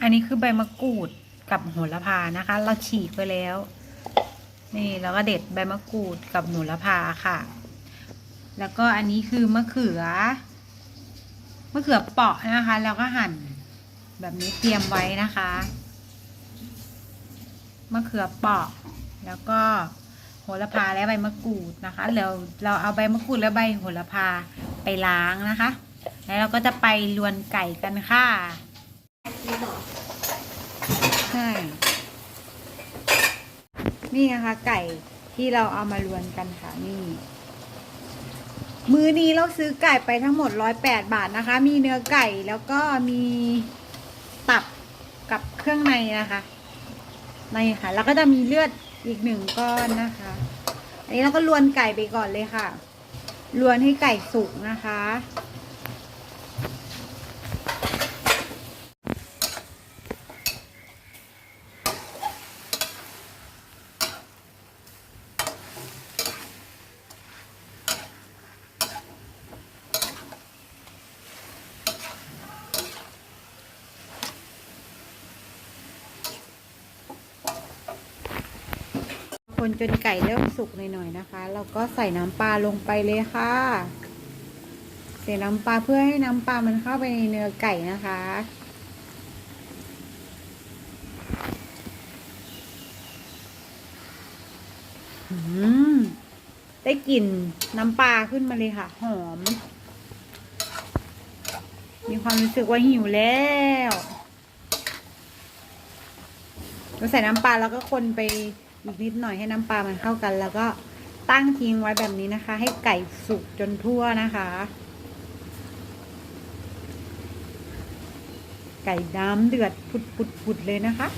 อันนี้คือใบมะกรูดกับโหระพานะคะ เราฉีกไปแล้ว นี่แล้วก็เด็ดใบมะกรูดกับโหระพาค่ะ แล้วก็อันนี้คือมะเขือมะเขือเปาะนะคะแล้วก็หั่นแบบนี้เตรียมไว้นะคะมะเขือเปาะ แล้วก็โหระพาและใบมะกรูดนะคะเราเราเอาใบมะกรูดและใบโหระพาไปล้างนะคะ แล้วเราก็จะไปลวนไก่กันค่ะ ใช่นี่นะคะ ไก่ที่เราเอามารวนกันค่ะนี่ มือนี้เราซื้อไก่ไปทั้งหมดร้อยแปดบาทนะคะ มีเนื้อไก่แล้วก็มีตับกับเครื่องในนะคะในค่ะ แล้วก็จะมีเลือดอีกหนึ่งก้อนนะคะ อันนี้เราก็ลวนไก่ไปก่อนเลยค่ะลวนให้ไก่สุกนะคะ คนจนไก่เริ่มสุกหน่อยๆนะคะ เราก็ใส่น้ำปลาลงไปเลยค่ะ ใส่น้ำปลาเพื่อให้น้ำปลามันเข้าไปในเนื้อไก่นะคะ ได้กลิ่นน้ำปลาขึ้นมาเลยค่ะ หอม มีความรู้สึกว่าหิวแล้วเราใส่น้ำปลาแล้วก็คนไป อีกนิดหน่อยให้น้ำปลามันเข้ากัน แล้วก็ตั้งทิ้งไว้แบบนี้นะคะ ให้ไก่สุกจนทั่วนะคะ ไก่น้ำเดือดพุดๆเลยนะคะ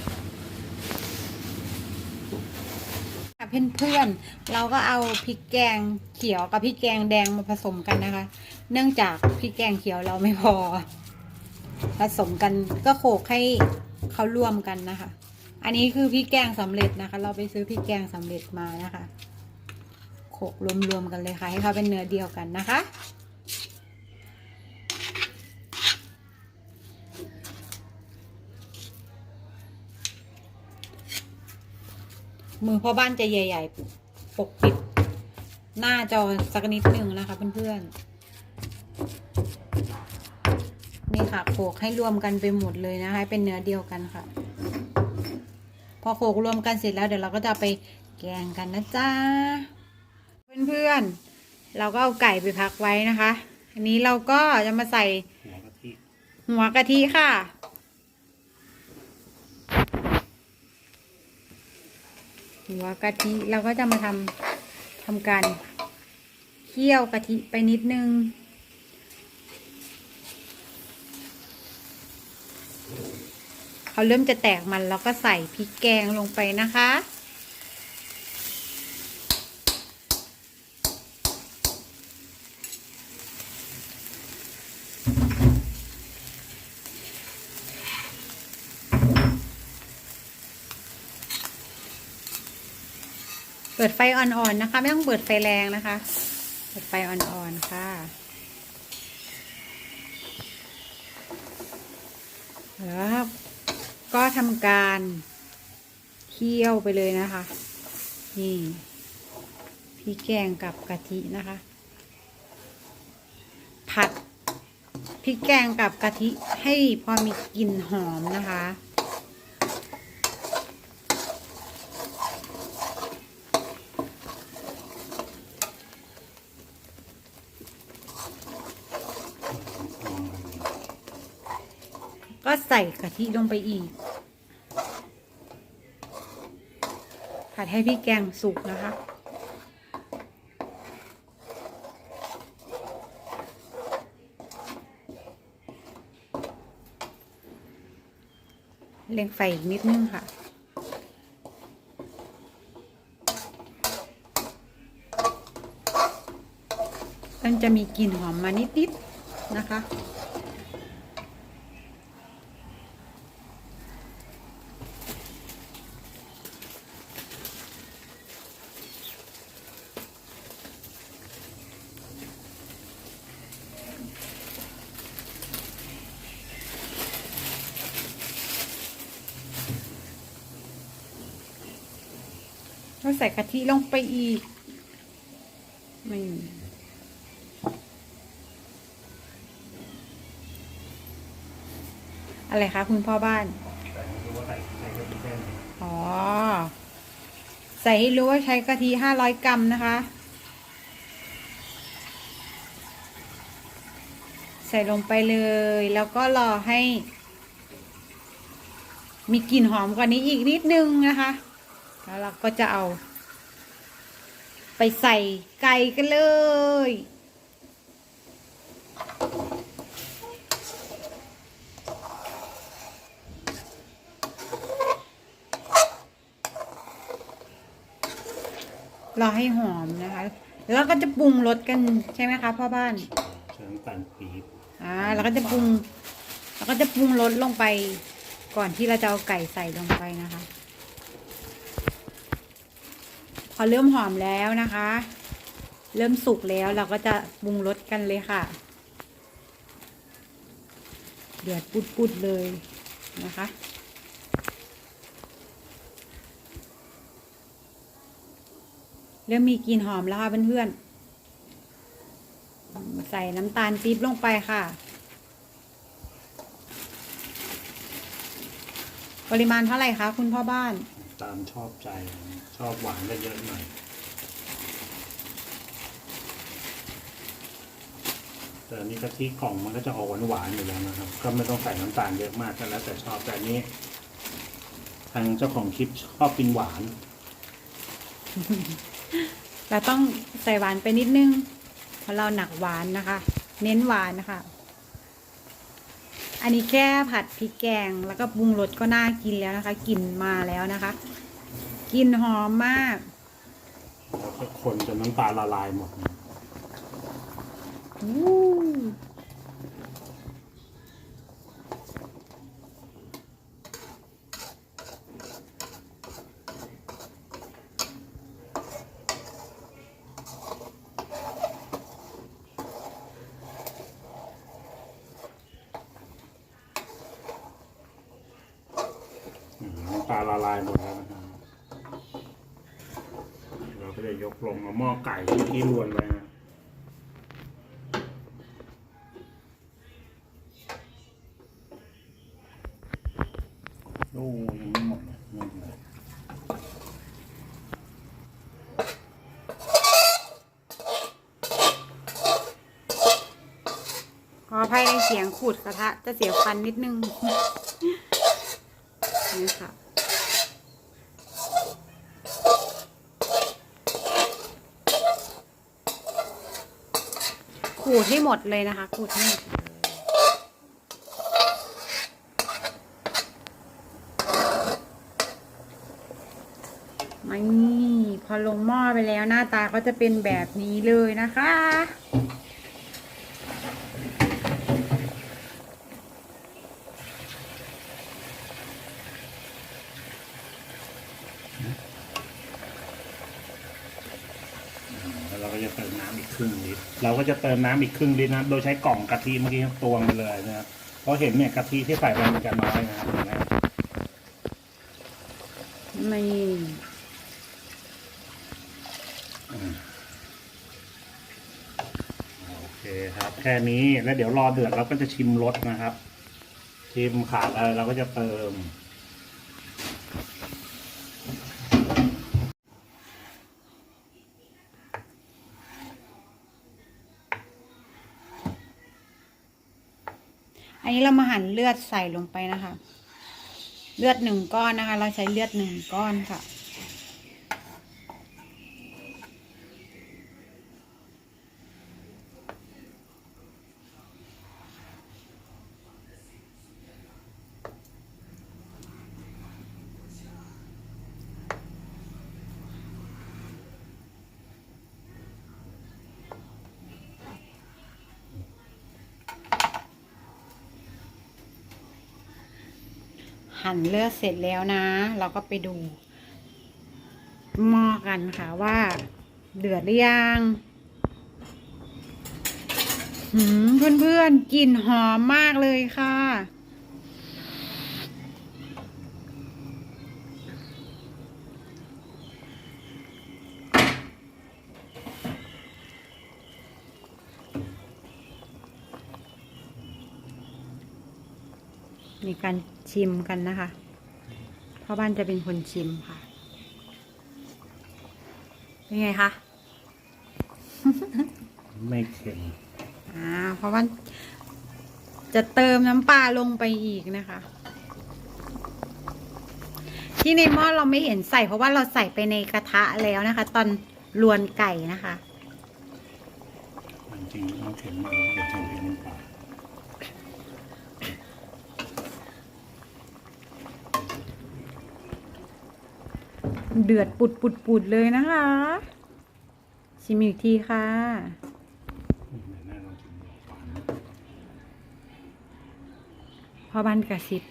เพื่อนๆ เราก็เอาพริกแกงเขียวกับพริกแกงแดงมาผสมกันนะคะ เนื่องจากพริกแกงเขียวเราไม่พอ ผสมกันก็โขกให้เขาร่วมกันนะคะ อันนี้คือพริกแกงสำเร็จนะคะ เราไปซื้อพริกแกงสำเร็จมานะคะโขลกรวมๆกันเลยค่ะ ให้เขาเป็นเนื้อเดียวกันนะคะมือพ่อบ้านจะใหญ่ๆ ปกปิด หน้าจอสักนิดหนึ่งนะคะเพื่อนๆ นี่ค่ะโขลกให้รวมกันไปหมดเลยนะคะให้เป็นเนื้อเดียวกันค่ะ พอโขลกรวมกันเสร็จแล้วเดี๋ยวเราก็จะไปแกงกันนะจ๊ะเพื่อนๆเราก็เอาไก่ไปพักไว้นะคะ อันนี้เราก็จะมาใส่หัวกะทิหัวกะทิค่ะหัวกะทิเราก็จะมาทำทำการเคี่ยวกะทิไปนิดนึง เขาเริ่มจะแตกมันเราก็ใส่พริกแกงลงไปนะคะ เปิดไฟอ่อนๆนะคะ ไม่ต้องเปิดไฟแรงนะคะ เปิดไฟอ่อนๆค่ะแล้ว ก็ทำการเคี่ยวไปเลยนะคะ นี่พริกแกงกับกะทินะคะ ผัดพริกแกงกับกะทิให้พอมีกลิ่นหอมนะคะก็ใส่กะทิลงไปอีก ผัด ให้พี่แกงสุกนะคะ เล็งไฟอีกนิดนึงค่ะมันจะมีกลิ่นหอมมานิดๆนะคะ ใส่กะทิลงไปอีกไม่อะไรคะคุณพ่อบ้านแต่ไม่รู้ว่าใส่ใส่กะทิแค่ไหนอ๋อ ใส่ให้รู้ว่าใช้กะทิห้าร้อยกรัมนะคะ ใส่ลงไปเลย แล้วก็รอให้ มีกลิ่นหอมกว่านี้อีกนิดนึงนะคะ แล้วเราก็จะเอา ไปใส่ไก่กันเลยรอให้หอมนะคะ แล้วก็จะปรุงรสกันใช่ไหมคะพ่อบ้านใช้น้ำตาลปี๊บอ่าเราก็จะปรุงเราก็จะปรุงรสลงไป ก่อนที่เราจะเอาไก่ใส่ลงไปนะคะ พอเริ่มหอมแล้วนะคะ เริ่มสุกแล้วเราก็จะปรุงรสกันเลยค่ะ เดือดปุดๆเลยนะคะเริ่มมีกลิ่นหอมแล้วค่ะเพื่อนๆ ใส่น้ำตาลปี๊บลงไปค่ะ ปริมาณเท่าไหร่คะคุณพ่อบ้าน ตามชอบใจ ชอบหวานก็เยอะหน่อยแต่นี้กะทิกล่องมันก็จะออกหวานๆอยู่แล้วนะครับ ก็ไม่ต้องใส่น้ำตาลเยอะมากก็แล้ว แต่ชอบแต่นนี้ ทางเจ้าของคลิปชอบกินหวาน เราต้องใส่หวานไปนิดนึงเพราะเราหนักหวานนะคะ เน้นหวานนะคะ อันนี้แค่ผัดพริกแกง แล้วก็ปรุงรสก็น่ากินแล้วนะคะกลิ่นมาแล้วนะคะกลิ่นหอมมาก แล้วก็คนจนน้ำตาลละลายหมดนะอู้อื ละลายหมดแล้วนะครับ เราก็จะยกลงเอาหม้อไก่ที่ที่รวนไว้นะโอ้ยังไม่หมดเลยขออภัยในเสียงขูดกระทะ จะเสียฟันนิดนึง นี่ค่ะ ขูดให้หมดเลยนะคะ ขูดให้หมดเลยนี่พอลงหม้อไปแล้วหน้าตาก็จะเป็นแบบนี้เลยนะคะ แล้วเราก็จะเติมน้ำอีกครึ่งลิตร เราก็จะเติมน้ำอีกครึ่งลิตรนะโดยใช้กล่องกะทิเมื่อกี้ตวงไปเลยนะครับเพราะเห็นเนี่ยกะทิที่ใส่ไปมันจะน้อยนะครับเห็นไหมไม่โอเคครับ แค่นี้แล้วเดี๋ยวรอเดือดเราก็จะชิมรสนะครับ ชิมขาดอะไรเราก็จะเติม อันนี้เรามาหั่นเลือดใส่ลงไปนะคะ เลือดหนึ่งก้อนนะคะ เราใช้เลือดหนึ่งก้อนค่ะ หั่นเลือดเสร็จแล้วนะ เราก็ไปดูหม้อกันค่ะว่าเดือดหรือยังเพื่อนๆกลิ่นหอมมากเลยค่ะ มีการชิมกันนะคะพ่อบ้านจะเป็นคนชิมค่ะ เป็นไงคะ ไม่เค็มอ่าเพราะว่าจะเติมน้ำปลาลงไปอีกนะคะ ที่ในหม้อเราไม่เห็นใส่ เพราะว่าเราใส่ไปในกระทะแล้วนะคะ ตอนลวนไก่นะคะจริงๆต้องเค็มมากเดี๋ยวจะเป็นน้ำปลา เดือดปุดปุดปุดเลยนะคะ ชิมอีกทีค่ะ พอบ้านกระซิบ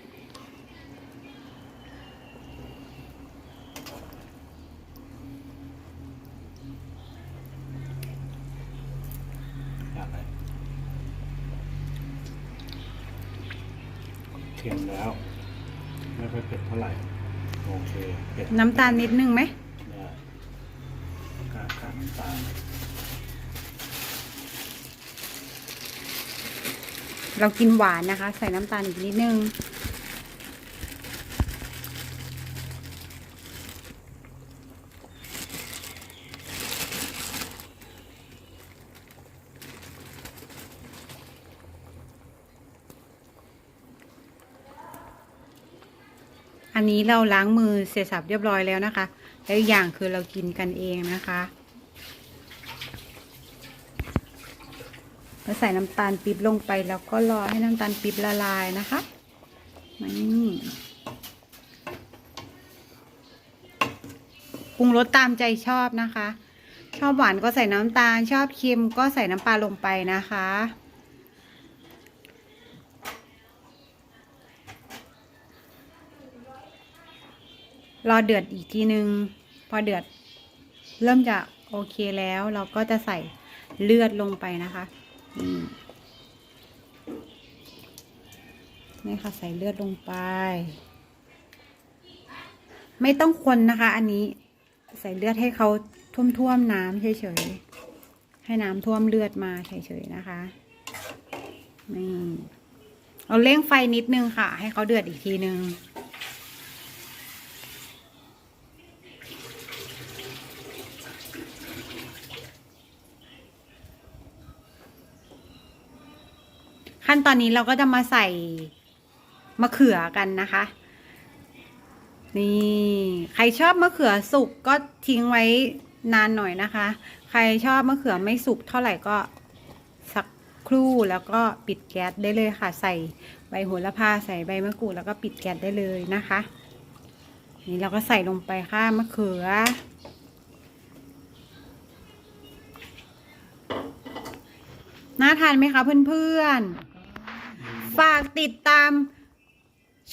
เค็มแล้ว ไม่ค่อยเผ็ดเท่าไหร่ โอเคเผ็ดน้ำตาลนิดนึงไหม ได้กาขาดน้ำตาลเรากินหวานนะคะ ใส่น้ำตาลอีกนิดนึง นนี้เราล้างมือเสร็จสับเรียบร้อยแล้วนะคะ แล้วอย่างคือเรากินกันเองนะคะแล้วใส่น้ำตาลปี๊บลงไปแล้วก็รอให้น้ำตาลปี๊บละลายนะคะนี่ปรุงรสตามใจชอบนะคะ ชอบหวานก็ใส่น้ำตาล ชอบเค็มก็ใส่น้ำปลาลงไปนะคะ รอเดือดอีกทีนึง พอเดือดเริ่มจะโอเคแล้ว เราก็จะใส่เลือดลงไปนะคะนี่นี่ค่ะใส่เลือดลงไป ไม่ต้องคนนะคะ อันนี้ใส่เลือดให้เขาท่วมๆน้ำเฉยๆ ให้น้ำท่วมเลือดมาเฉยๆนะคะนี่เราเร่งไฟนิดนึงค่ะ ให้เขาเดือดอีกทีนึง ขั้นตอนนี้เราก็จะมาใส่มะเขือกันนะคะ นี่ ใครชอบมะเขือสุกก็ทิ้งไว้นานหน่อยนะคะ ใครชอบมะเขือไม่สุกเท่าไหร่ก็สักครู่แล้วก็ปิดแก๊สได้เลยค่ะ ใส่ใบโหระพาใส่ใบมะกรูดแล้วก็ปิดแก๊สได้เลยนะคะ นี่เราก็ใส่ลงไปค่ะมะเขือน่าทานไหมคะเพื่อนๆ ฝากติดตาม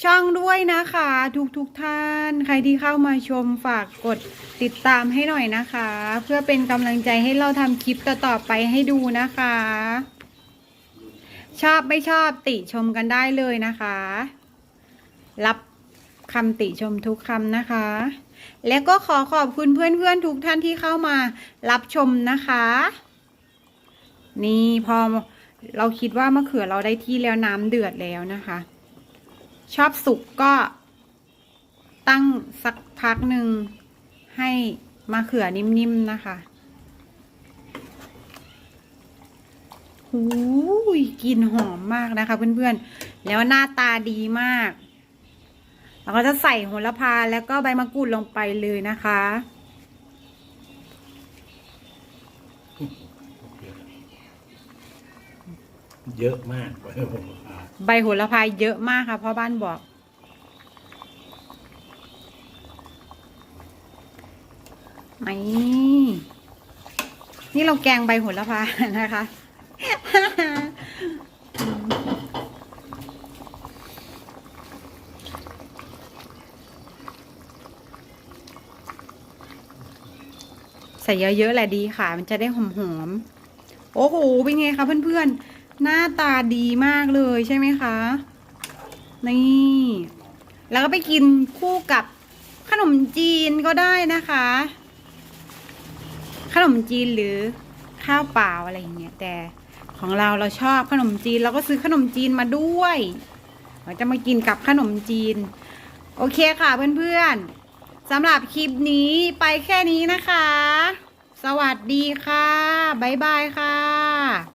ช่องด้วยนะคะ ทุกทุกท่าน ใครที่เข้ามาชมฝากกดติดตามให้หน่อยนะคะ เพื่อเป็นกำลังใจให้เราทำคลิปต่อๆไปให้ดูนะคะ ชอบไม่ชอบติชมกันได้เลยนะคะ รับคำติชมทุกคำนะคะ และก็ขอขอบคุณเพื่อนๆทุกท่านที่เข้ามารับชมนะคะ นี่พอ เราคิดว่ามะเขือเราได้ที่แล้วน้ำเดือดแล้วนะคะ ชอบสุกก็ตั้งสักพักหนึ่งให้มะเขือนิ่มๆนะคะหูยกลิ่นหอมมากนะคะ เพื่อนๆ แล้วหน้าตาดีมาก เราก็จะใส่โหระพาแล้วก็ใบมะกรูดลงไปเลยนะคะ เยอะมากเลยผมว่าใบโหระพาเยอะมากค่ะพ่อบ้านบอก ไม่นี่เราแกงใบโหระพานะคะ ใส่เยอะๆแหละดีค่ะ มันจะได้หอมๆโอ้โห เป็นไงคะเพื่อนๆ หน้าตาดีมากเลยใช่ไหมคะ นี่ แล้วก็ไปกินคู่กับขนมจีนก็ได้นะคะ ขนมจีนหรือข้าวเปล่าอะไรอย่างเงี้ยแต่ของเราเราชอบขนมจีนเราก็ซื้อขนมจีนมาด้วยเราจะมากินกับขนมจีน โอเคค่ะเพื่อนๆสำหรับคลิปนี้ไปแค่นี้นะคะ สวัสดีค่ะ บ๊ายบายค่ะ